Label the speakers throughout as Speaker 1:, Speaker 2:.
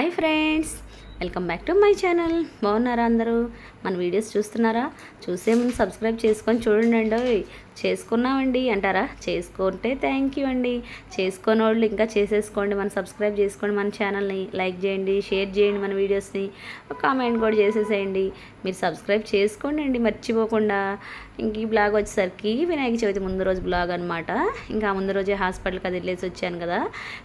Speaker 1: Hi friends welcome back to my channel. బాగున్నారా అందరూ? మన వీడియోస్ చూస్తున్నారా? చూసే ముందు సబ్స్క్రైబ్ చేసుకొని చూడండి ఓయ్. చేసుకున్నామండి అంటారా? చేసుకుంటే థ్యాంక్ యూ అండి. చేసుకున్న వాళ్ళు ఇంకా చేసేసుకోండి మన సబ్స్క్రైబ్ చేసుకోండి మన ఛానల్ని లైక్ చేయండి షేర్ చేయండి మన వీడియోస్ని కామెంట్ కూడా చేసేసేయండి. మీరు సబ్స్క్రైబ్ చేసుకోండి అండి మర్చిపోకుండా. ఇంక ఈ బ్లాగ్ వచ్చేసరికి వినాయక చవితి ముందు రోజు బ్లాగ్ అనమాట ఇంకా ముందు రోజే హాస్పిటల్కి అది వెళ్ళేసి వచ్చాను కదా.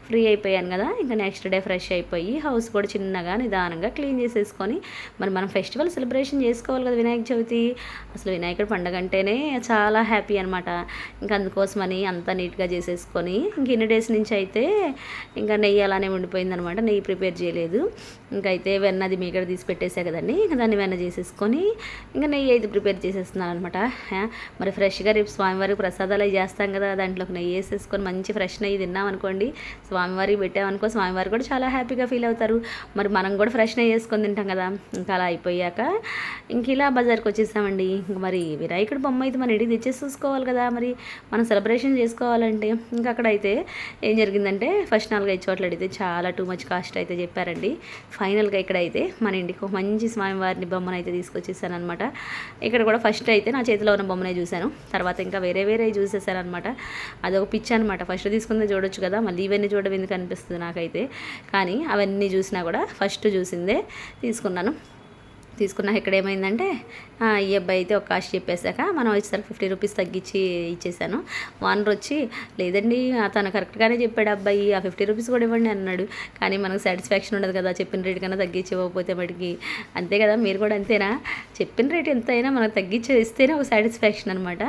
Speaker 1: ఫ్రీ అయిపోయాను కదా. ఇంకా నెక్స్ట్ డే ఫ్రెష్ అయిపోయి హౌస్ కూడా చిన్నగా నిదానంగా క్లీన్ చేసేసుకొని మరి మనం ఫెస్టివల్ సెలబ్రేషన్ చేసుకోవాలి కదా వినాయక చవితి. అసలు వినాయకుడు పండుగ అంటేనే చాలా హ్యాపీ అనమాట ఇంకా అందుకోసమని అంతా నీట్గా చేసేసుకొని ఇంక ఎన్ని డేస్ నుంచి అయితే ఇంకా నెయ్యి అలానే ఉండిపోయిందనమాట నెయ్యి ప్రిపేర్ చేయలేదు. ఇంకైతే వెన్నది ఇక్కడ తీసి పెట్టేసా కదండి. ఇంకా దాన్ని వెన్న చేసేసుకొని ఇంకా నెయ్యి అయితే ప్రిపేర్ చేసేస్తున్నాను అనమాట మరి ఫ్రెష్గా రేపు స్వామివారికి ప్రసాదాలు అవి చేస్తాం కదా దాంట్లోకి నెయ్యి వేసేసుకొని మంచి ఫ్రెష్ నెయ్యి తిన్నాం అనుకోండి స్వామివారికి పెట్టామనుకో స్వామివారు కూడా చాలా హ్యాపీగా ఫీల్ అవుతారు. మరి మనం కూడా ఫ్రెష్ నెయ్యి వేసుకొని తింటాం కదా ఇంకా అలా అయిపోయాక ఇంక ఇలా బజార్కి వచ్చేసామండి. ఇంక మరి వినాయకుడు బొమ్మ అయితే మన ఇంటికి తెచ్చేసి చేసుకోవాలి కదా మరి మనం సెలబ్రేషన్ చేసుకోవాలంటే. ఇంకా అక్కడైతే ఏం జరిగిందంటే ఫస్ట్ నాలుగైదు చోట్ల అడిగితే చాలా టూ మచ్ కాస్ట్ అయితే చెప్పారండి. ఫైనల్గా ఇక్కడైతే మన ఇంటికి ఒక మంచి స్వామివారిని బొమ్మను అయితే తీసుకొచ్చేసాను అనమాట ఇక్కడ కూడా ఫస్ట్ అయితే నా చేతిలో ఉన్న బొమ్మనే చూశాను. తర్వాత ఇంకా వేరే వేరే చూసేసాను అనమాట అదొక పిచ్చి అనమాట ఫస్ట్ తీసుకుందే చూడొచ్చు కదా మళ్ళీ ఇవన్నీ చూడడం ఎందుకు అనిపిస్తుంది నాకైతే. కానీ అవన్నీ చూసినా కూడా ఫస్ట్ చూసిందే తీసుకున్నాను. తీసుకున్నాక ఇక్కడ ఏమైందంటే ఈ అబ్బాయి అయితే ఒక కాస్ట్ చెప్పేశాక మనం వచ్చేసరికి ఫిఫ్టీ రూపీస్ తగ్గించి ఇచ్చేసాను ఓనర్ వచ్చి లేదండి తను కరెక్ట్గానే చెప్పాడు అబ్బాయి ఆ ఫిఫ్టీ రూపీస్ కూడా ఇవ్వండి అన్నాడు. కానీ మనకు సాటిస్ఫాక్షన్ ఉండదు కదా చెప్పిన రేట్ కన్నా తగ్గించి ఇవ్వకపోతే మటుకి అంతే కదా మీరు కూడా అంతేనా? చెప్పిన రేట్ ఎంత అయినా మనకు తగ్గించి ఇస్తేనే ఒక సాటిస్ఫాక్షన్ అనమాట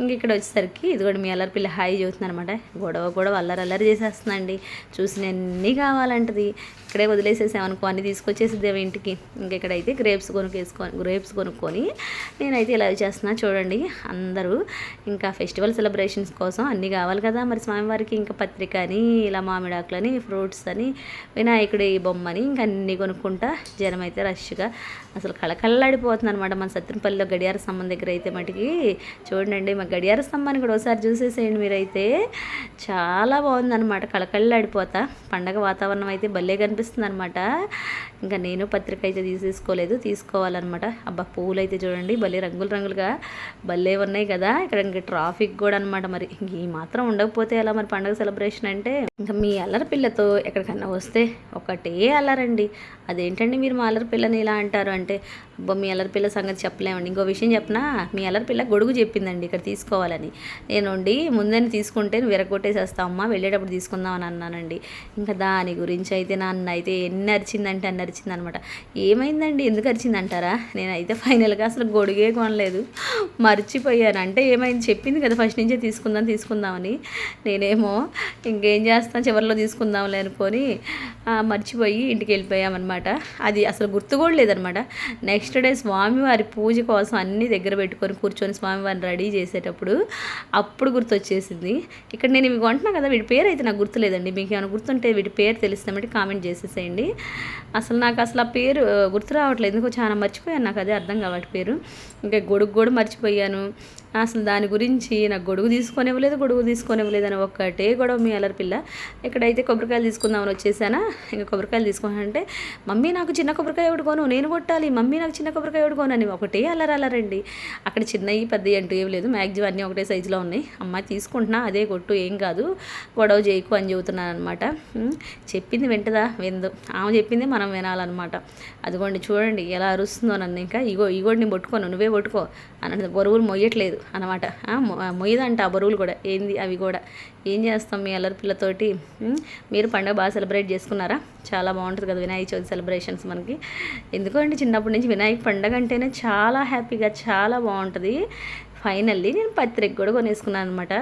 Speaker 1: ఇంక ఇక్కడ వచ్చేసరికి ఇది కూడా మీ అల్లరి పిల్ల హాయి చూస్తుంది అనమాట గొడవ గొడవ అల్లరి అల్లరి చేసేస్తుందండి. చూసినన్ని కావాలంటది. ఇక్కడే వదిలేసేసామనుకో అన్ని తీసుకొచ్చేసిద్దేమో ఇంటికి. ఇంక ఇక్కడైతే గ్రేప్స్ కొనుక్కేసుకొని గ్రేప్స్ కొనుక్కొని నేనైతే ఇలా చేస్తున్నా. చూడండి అందరూ ఇంకా ఫెస్టివల్ సెలబ్రేషన్స్ కోసం అన్నీ కావాలి కదా. మరి స్వామివారికి ఇంకా పత్రిక అని ఇలా మామిడాకులని ఫ్రూట్స్ అని వినాయకుడి బొమ్మని ఇంకా అన్నీ కొనుక్కుంటా జనం అయితే రష్గా అసలు కళకళ్ళాడిపోతుంది అనమాట మన సత్రంపల్లిలో గడియార స్తంభం దగ్గర అయితే మటుకి చూడండి మా గడియార స్తంభాన్ని కూడా ఒకసారి చూసేసేయండి మీరైతే. చాలా బాగుందన్నమాట. కళకళ్ళాడిపోతా పండగ వాతావరణం అయితే భలే కనిపిస్తుంది అనమాట ఇంకా నేను పత్రిక అయితే తీసేసుకోలేదు తీసుకోవాలన్నమాట. అబ్బా పూలు అయితే చూడండి భలే రంగులు రంగులుగా భలే ఉన్నాయి కదా. ఇక్కడ ఇంక ట్రాఫిక్ కూడా అనమాట మరి. ఈ మాత్రం ఉండకపోతే ఎలా మరి పండుగ సెలబ్రేషన్ అంటే? ఇంకా మీ అల్లరి పిల్లతో ఎక్కడికన్నా వస్తే ఒకటే అల్లరండి. అదేంటండి మీరు మా అల్లరి పిల్లని ఇలా అంటారు అంటే అబ్బా మీ అల్లరి పిల్ల సంగతి చెప్పలేమండి. ఇంకో విషయం చెప్పనా? మీ అల్లరి పిల్ల గొడుగు చెప్పిందండి ఇక్కడ తీసుకోవాలని. నేను ఉండి ముందని తీసుకుంటే నువ్వు విరగొట్టేసేస్తావు వెళ్ళేటప్పుడు తీసుకుందాం అని అన్నానండి. ఇంకా దాని గురించి అయితే నాన్న అయితే ఎన్ని అరిచిందంటే అన్ని అరిచింది అనమాట ఏమైందండి? ఎందుకు అరిచిందంటారా? నేనైతే ఫైనల్గా అసలు గొడుగే కొనలేదు. మర్చిపోయాను అంటే ఏమైంది? చెప్పింది కదా ఫస్ట్ నుంచే తీసుకుందాం తీసుకుందామని. నేనేమో ఇంకేం చేస్తాను చివరిలో తీసుకుందాంలే అనుకొని మర్చిపోయి ఇంటికి వెళ్ళిపోయామన్నమాట. అది అసలు గుర్తు కూడా లేదనమాట నెక్స్ట్ డే స్వామివారి పూజ కోసం అన్ని దగ్గర పెట్టుకొని కూర్చొని స్వామివారిని రెడీ చేసేటప్పుడు అప్పుడు గుర్తొచ్చేసింది. ఇక్కడ నేను ఇవి కొంటున్నా కదా వీడి పేరు అయితే నాకు గుర్తులేదండి. మీకు ఏమైనా గుర్తుంటే వీటి పేరు తెలిస్తామంటే కామెంట్ చేసేసేయండి. అసలు నాకు అసలు ఆ పేరు గుర్తు రావట్లేదు. ఎందుకో చాలా మర్చిపోయాను నాకు అదే అర్థం కావట్ పేరు ఇంకా గొడుగు కూడా మర్చిపోయాను. అసలు దాని గురించి నాకు గొడుగు తీసుకొని ఇవ్వలేదు గొడుగు తీసుకొని ఇవ్వలేదు అని ఒక్కటే గొడవ మీ అల్లరి పిల్ల. ఇక్కడైతే కొబ్బరికాయలు తీసుకుందామని వచ్చేసానా? ఇంకా కొబ్బరికాయలు తీసుకున్నానంటే మమ్మీ నాకు చిన్న కొబ్బరికాయ కొను నేను కొట్టాలి మమ్మీ నాకు చిన్న కొబ్బరికాయ కొను అని ఒకటే అల్లరి అల్లరండి. అక్కడ చిన్నవి పెద్దవి అంటూ ఏం లేదు మ్యాక్సిమం అన్నీ ఒకటే సైజులో ఉన్నాయి. అమ్మాయి తీసుకుంటున్నా అదే కొట్టు ఏం కాదు గొడవ చేయకు అని చెబుతున్నాను అనమాట చెప్పింది వింటదా? విందు ఆమె చెప్పింది మనం వినాలన్నమాట. అదిగోండి చూడండి ఎలా అరుస్తుందో నన్ను ఇంకా ఇగో ఇగోడిని పట్టుకో నువ్వే పట్టుకో అన్నది బరువులు మొయ్యట్లేదు. అనమాట. మొయ్యదంట ఆ బరువులు కూడా. ఏంది అవి కూడా? ఏం చేస్తాం మీ అల్లరి పిల్లతోటి? మీరు పండుగ బాగా సెలబ్రేట్ చేసుకున్నారా? చాలా బాగుంటుంది కదా వినాయక చవితి సెలబ్రేషన్స్ మనకి. ఎందుకంటే చిన్నప్పటి నుంచి వినాయక పండుగ అంటేనే చాలా హ్యాపీగా చాలా బాగుంటుంది. ఫైనల్లీ నేను పత్రిక కూడా కొనేసుకున్నాను అనమాట.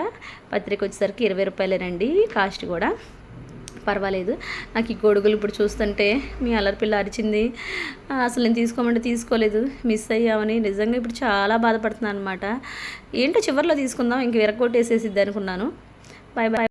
Speaker 1: పత్రిక వచ్చేసరికి ఇరవై రూపాయలేనండి కాస్ట్ కూడా. పర్వాలేదు. నాకు ఈ గొడుగులు ఇప్పుడు చూస్తుంటే మీ అల్లరి అరిచింది. అసలు నేను తీసుకోమంటే తీసుకోలేదు. మిస్ అయ్యామని నిజంగా ఇప్పుడు చాలా బాధపడుతున్నాను అనమాట ఏంటో చివరిలో తీసుకుందాం ఇంక విరగొట్టేసేసిద్ది అనుకున్నాను. Bye bye